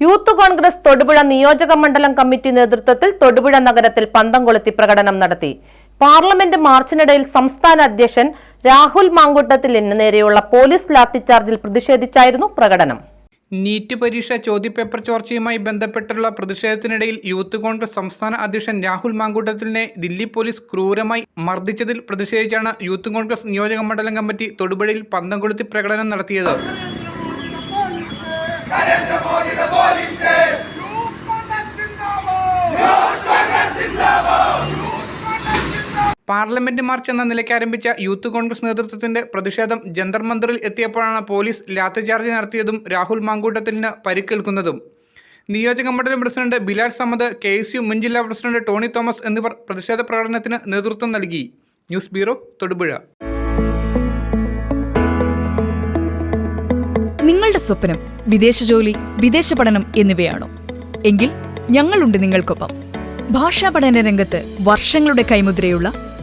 Youth Congress Thodupuzha നിയോജക മണ്ഡലം committee നേതൃത്വത്തിൽ തൊടുപുഴ നഗരത്തിൽ പന്തം കൊളുത്തി പ്രകടനം നടത്തി. പാർലമെന്റ് മാർച്ചിനിടയിൽ സംസ്ഥാന അധ്യക്ഷൻ രാഹുൽ മാങ്കൂട്ടത്തിലിന് നേരെയുള്ള പോലീസ് ലാത്തിച്ചാർജിൽ പ്രതിഷേധിച്ചായിരുന്നു പ്രകടനം. നീറ്റ് പരീക്ഷ ചോദ്യപേപ്പർ ചോർച്ചയുമായി ബന്ധപ്പെട്ടുള്ള പ്രതിഷേധത്തിനിടയിൽ യൂത്ത് കോൺഗ്രസ് സംസ്ഥാന അധ്യക്ഷൻ രാഹുൽ മാങ്കൂട്ടത്തിലിനെ ദില്ലി പോലീസ് ക്രൂരമായി മർദ്ദിച്ചതിൽ പ്രതിഷേധിച്ചാണ് യൂത്ത് കോൺഗ്രസ് നിയോജക മണ്ഡലം കമ്മിറ്റി തൊടുപുഴയിൽ പന്തം കൊളുത്തി പ്രകടനം നടത്തിയത്. പാർലമെന്റ് മാർച്ച് എന്ന നിലയ്ക്ക് ആരംഭിച്ച യൂത്ത് കോൺഗ്രസ് നേതൃത്വത്തിന്റെ പ്രതിഷേധം ജന്തർ എത്തിയപ്പോഴാണ് പോലീസ് ലാത്തിചാർജ് നടത്തിയതും രാഹുൽ മാങ്കൂട്ടത്തിന് പരിക്കേൽക്കുന്നതും. നിയോജക മണ്ഡലം president Bilal Samad K S U മുൻ ജില്ലാ പ്രസിഡന്റ് ടോണി തോമസ് എന്നിവർ പ്രതിഷേധ പ്രകടനത്തിന് നേതൃത്വം നൽകി. News bureau Thodupuzha. നിങ്ങളുടെ സ്വപ്നം വിദേശ ജോലി വിദേശ പഠനം എന്നിവയാണോ? എങ്കിൽ ഞങ്ങളുണ്ട് നിങ്ങൾക്കൊപ്പം. ഭാഷാ പഠന രംഗത്ത് വർഷങ്ങളുടെ കൈമുദ്രയുള്ള